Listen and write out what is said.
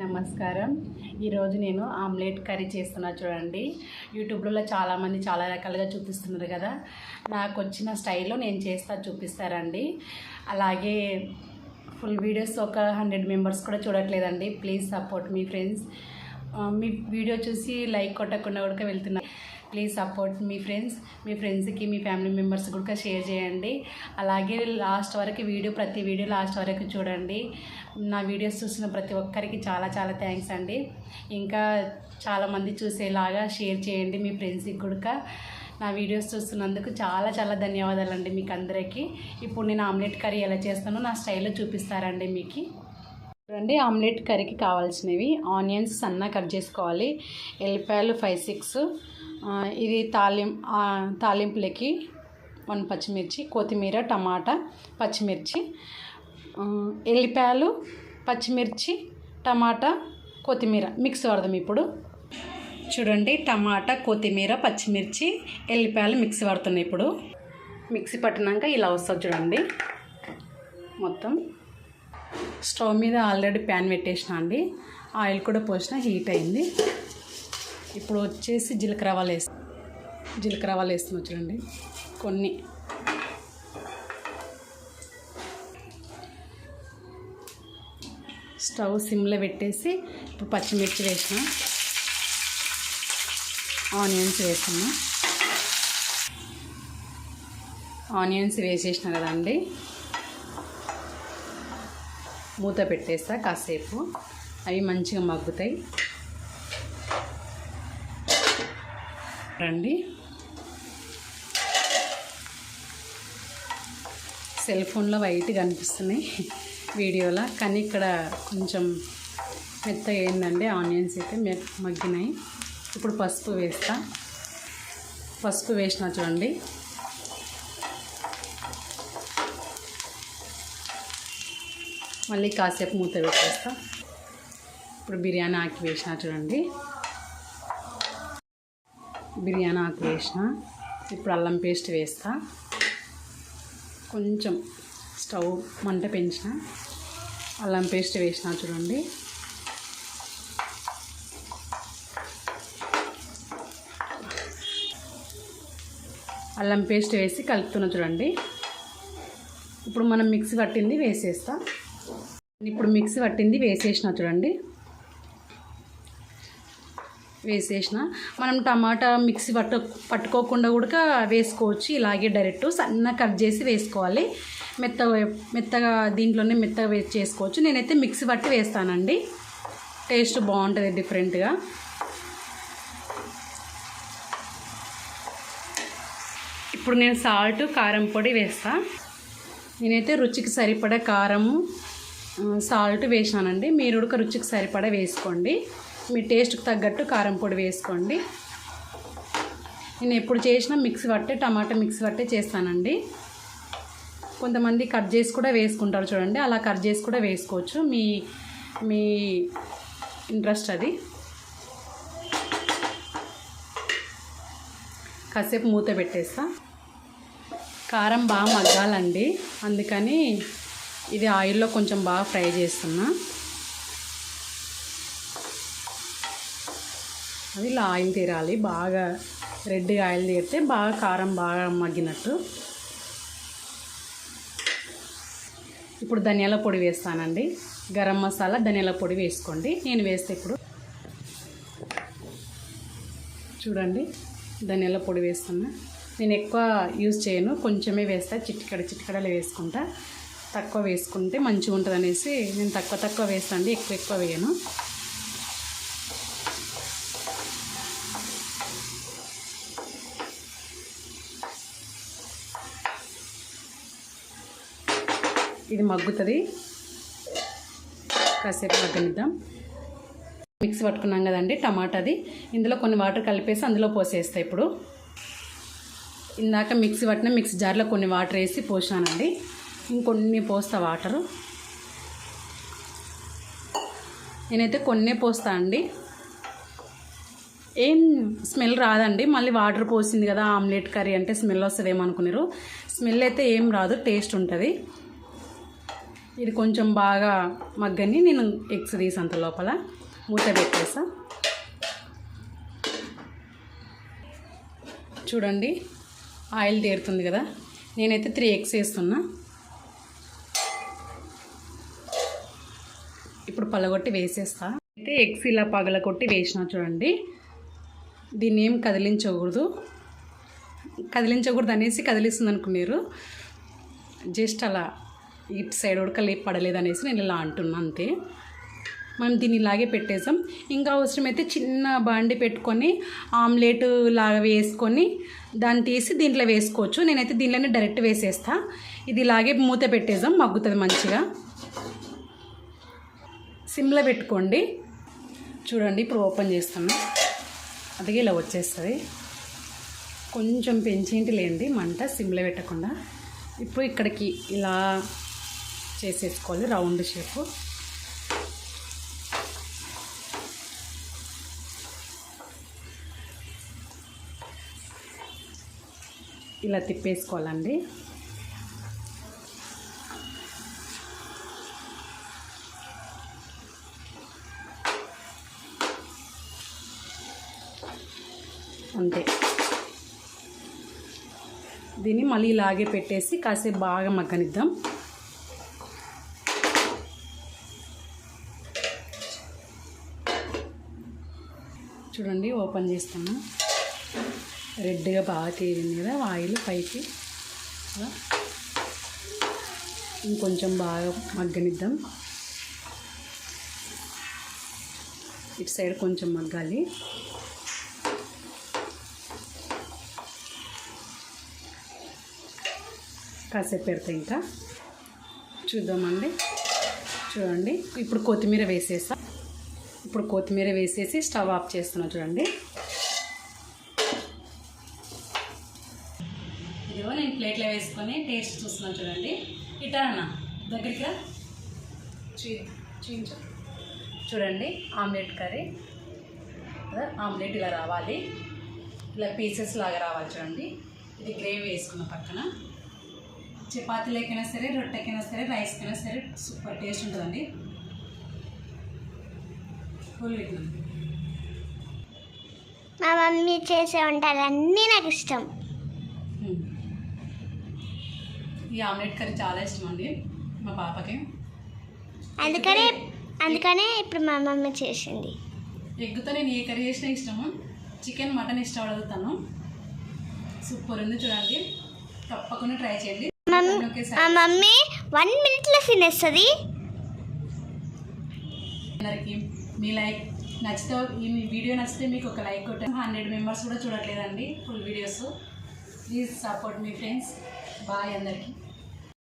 నమస్కారం. ఈరోజు నేను ఆమ్లెట్ కర్రీ చేస్తున్నా చూడండి. యూట్యూబ్లో చాలామంది చాలా రకాలుగా చూపిస్తున్నారు కదా. నాకు వచ్చిన స్టైల్లో నేను చేస్తా చూపిస్తారండి. అలాగే ఫుల్ వీడియోస్ ఒక హండ్రెడ్ మెంబర్స్ కూడా చూడట్లేదండి. ప్లీజ్ సపోర్ట్ మీ ఫ్రెండ్స్. మీ వీడియో చూసి లైక్ కొట్టకుండా కూడా వెళ్తున్నాను ప్లీజ్ సపోర్ట్ మీ ఫ్రెండ్స్ మీ ఫ్రెండ్స్కి మీ ఫ్యామిలీ మెంబర్స్ కూడా షేర్ చేయండి. అలాగే లాస్ట్ వరకు వీడియో ప్రతి వీడియో లాస్ట్ వరకు చూడండి. నా వీడియోస్ చూసిన ప్రతి ఒక్కరికి చాలా చాలా థ్యాంక్స్ అండి. ఇంకా చాలామంది చూసేలాగా షేర్ చేయండి మీ ఫ్రెండ్స్కి కూడా. నా వీడియోస్ చూస్తున్నందుకు చాలా చాలా ధన్యవాదాలు అండి మీకు అందరికీ ఇప్పుడు నేను ఆమ్లెట్ కర్రీ ఎలా చేస్తానో నా స్టైల్లో చూపిస్తారండి మీకు. చూడండి ఆమ్లెట్ కర్రీకి కావాల్సినవి. ఆనియన్స్ సన్న కట్ చేసుకోవాలి. ఎల్లిపాయలు ఫైవ్ సిక్స్ ఇది తాలిం తాలింపులకి వన్ పచ్చిమిర్చి కొత్తిమీర టమాటా పచ్చిమిర్చి. ఎల్లిపాయలు పచ్చిమిర్చి టమాటా కొత్తిమీర మిక్స్ వాడదాం ఇప్పుడు. చూడండి టమాటా కొత్తిమీర పచ్చిమిర్చి ఎల్లిపాయలు మిక్సీ పడుతున్నాయి ఇప్పుడు. మిక్సీ పట్టినాక ఇలా వస్తుంది చూడండి. మొత్తం. స్టవ్ మీద ఆల్రెడీ ప్యాన్ పెట్టేసిన అండి. ఆయిల్ కూడా పోసిన హీట్ అయింది. ఇప్పుడు వచ్చేసి జీలకర్ర వేస్తాం వేసి జీలకర్ర ఆవాలు వేస్తున్నాం చూడండి. కొన్ని. స్టవ్ సిమ్లో పెట్టేసి ఇప్పుడు పచ్చిమిర్చి వేసిన ఆనియన్స్ వేసాను. ఆనియన్స్ వేసేసిన కదండి. మూత పెట్టేస్తా కాసేపు. అవి మంచిగా మగ్గుతాయి. రండి. సెల్ ఫోన్లో వైట్ కనిపిస్తున్నాయి వీడియోలో కానీ ఇక్కడ కొంచెం మెత్తగా ఏంటంటే ఆనియన్స్ అయితే మె- మగ్గినాయి. ఇప్పుడు పసుపు వేస్తా. పసుపు వేసిన చూడండి. మళ్ళీ కాసేపు మూత పెట్టేస్తా. ఇప్పుడు బిర్యానీ ఆకు వేసిన చూడండి. బిర్యానీ ఆకు వేసిన. ఇప్పుడు అల్లం పేస్ట్ వేస్తా. కొంచెం స్టవ్ మంట పెంచిన. అల్లం పేస్ట్ వేసిన చూడండి. అల్లం పేస్ట్ వేసి కలుపుతున్నా చూడండి. ఇప్పుడు మనం మిక్సీ పట్టింది వేసేస్తాం. ఇప్పుడు మిక్సీ పట్టింది వేసేసిన చూడండి. వేసేసిన. మనం టమాటా మిక్సీ పట్టు పట్టుకోకుండా కూడా వేసుకోవచ్చు. ఇలాగే డైరెక్ట్ సన్న కట్ చేసి వేసుకోవాలి. మెత్తగా మెత్తగా దీంట్లోనే మెత్తగా చేసుకోవచ్చు. నేనైతే మిక్సీ పట్టి వేస్తానండి. టేస్ట్ బాగుంటుంది డిఫరెంట్గా. ఇప్పుడు నేను సాల్ట్ కారం పొడి వేస్తా. నేనైతే రుచికి సరిపడా కారము సాల్ట్ వేసానండి మీరు ఉడక రుచికి సరిపడా వేసుకోండి. మీ టేస్ట్కి తగ్గట్టు కారం పొడి వేసుకోండి. నేను ఎప్పుడు చేసినా మిక్స్ పట్టే టమాటా మిక్స్ పట్టే చేస్తానండి. కొంతమంది కట్ చేసి కూడా వేసుకుంటారు చూడండి. అలా కట్ చేసి కూడా వేసుకోవచ్చు. మీ మీ ఇంట్రెస్ట్ అది. కాసేపు మూత పెట్టేస్తా. కారం బాగా మగ్గాలండి. అందుకని ఇది ఆయిల్లో కొంచెం బాగా ఫ్రై చేస్తున్నా. అది ఇలా ఆయిల్ తీరాలి. బాగా రెడ్గా ఆయిల్ తీరితే బాగా కారం బాగా మగ్గినట్టు. ఇప్పుడు ధనియాల పొడి వేస్తానండి. గరం మసాలా ధనియాల పొడి వేసుకోండి. నేను వేస్తే ఇప్పుడు చూడండి ధనియాల పొడి వేస్తున్నా. నేను ఎక్కువ యూజ్ చేయను. కొంచెమే వేస్తా. చిటికడ చిటికడలు వేసుకుంటా. తక్కువ వేసుకుంటే మంచిగా ఉంటుంది అనేసి నేను తక్కువ తక్కువ వేస్తాను ఎక్కువ ఎక్కువ వేయను. ఇది మగ్గుతుంది. కాసేపు మగ్గనిద్దాం. మిక్సీ పట్టుకున్నాం కదండి టమాటాది. ఇందులో కొన్ని వాటర్ కలిపేసి అందులో పోసేస్తా ఇప్పుడు. ఇందాక మిక్సీ పట్టిన మిక్సీ జార్లో కొన్ని వాటర్ వేసి పోసానండి. ఇంకొన్ని పోస్తా వాటరు. నేనైతే కొన్నే పోస్తా అండి. ఏం స్మెల్ రాదండి. మళ్ళీ వాటర్ పోసింది కదా ఆమ్లెట్ కర్రీ అంటే స్మెల్ వస్తుందేమో అనుకున్నారు. స్మెల్ అయితే ఏం రాదు టేస్ట్ ఉంటుంది. ఇది కొంచెం బాగా మగ్గని నేను ఎగ్స్ తీసంత లోపల. మూత పెట్టేసా. చూడండి ఆయిల్ తేరుతుంది కదా. నేనైతే త్రీ ఎగ్స్ వేస్తున్నా ఇప్పుడు పలగొట్టి వేసేస్తా. అయితే ఎగ్స్ ఇలా పగలగొట్టి వేసిన చూడండి. దీన్ని ఏం కదిలించకూడదు. కదిలించకూడదు అనేసి కదిలిస్తుంది అనుకున్నారు. జస్ట్ అలా ఇటు సైడ్ ఉడకలే పడలేదు అనేసి నేను ఇలా అంటున్నా అంతే. మనం దీన్ని ఇలాగే పెట్టేసాం. ఇంకా అవసరమైతే చిన్న బాండి పెట్టుకొని ఆమ్లెట్ లాగా వేసుకొని దాన్ని తీసి దీంట్లో వేసుకోవచ్చు. నేనైతే దీంట్లోనే డైరెక్ట్ వేసేస్తా. ఇది ఇలాగే మూత పెట్టేసాం. మగ్గుతుంది మంచిగా. సిమ్లో పెట్టుకోండి. చూడండి ఇప్పుడు ఓపెన్ చేస్తాను అదిగే ఇలా వచ్చేస్తుంది. కొంచెం పెంచేంటి లేండి మంట సిమ్లో పెట్టకుండా. ఇప్పుడు ఇక్కడికి ఇలా చేసేసుకోవాలి రౌండ్ షేపు. ఇలా తిప్పేసుకోవాలండి. అంతే. దీన్ని మళ్ళీ ఇలాగే పెట్టేసి కాసేపు బాగా మగ్గనిద్దాం. చూడండి ఓపెన్ చేస్తాను రెడ్గా బాగా తేలింది కదా ఆయిల్ పైకి. ఇంకొంచెం బాగా మగ్గనిద్దాం. ఇటు సైడ్ కొంచెం మగ్గాలి. కాసేపు పెడతా ఇంకా. చూద్దామండి. చూడండి. ఇప్పుడు కొత్తిమీర వేసేసా. ఇప్పుడు కొత్తిమీర వేసేసి స్టవ్ ఆఫ్ చేస్తున్నా చూడండి. ఇదిగో నేను ప్లేట్లో వేసుకొని టేస్ట్ చూస్తున్నాను చూడండి. ఇటా అన్న దగ్గరికి రా. చూ చూపించు చూడండి ఆమ్లెట్ కర్రీ. ఆమ్లెట్ ఇలా రావాలి. ఇలా పీసెస్ లాగా రావాలి చూడండి. ఇది గ్రేవీ వేసుకున్న పక్కన. చపాతీలకైనా సరే రొట్టెకైనా సరే రైస్కైనా సరే సూపర్ టేస్ట్ ఉంటుందండి. ఫుల్ మా మమ్మీ చేసే వంటలన్నీ నాకు ఇష్టం. ఈ ఆమ్లెట్ కర్రీ చాలా ఇష్టం అండి మా పాపకి. అందుకనే అందుకనే ఇప్పుడు మా మమ్మీ చేసింది. ఎగ్గుతో నేను ఏ కర్రీ చేసినా ఇష్టము. చికెన్ మటన్ ఇష్టం అడుగుతాను సూపర్ ఉంది చూడండి. తప్పకుండా ట్రై చేయండి. మా మమ్మీ వన్ మినిట్లో తినేస్తుంది. అందరికి మీ లైక్ నచ్చితే ఈ మీ వీడియో నచ్చితే మీకు ఒక లైక్ కొట్టాను హండ్రెడ్ మెంబర్స్ కూడా చూడట్లేదండి ఫుల్ వీడియోస్ ప్లీజ్ సపోర్ట్ మీ ఫ్రెండ్స్ బాయ్ అందరికీ.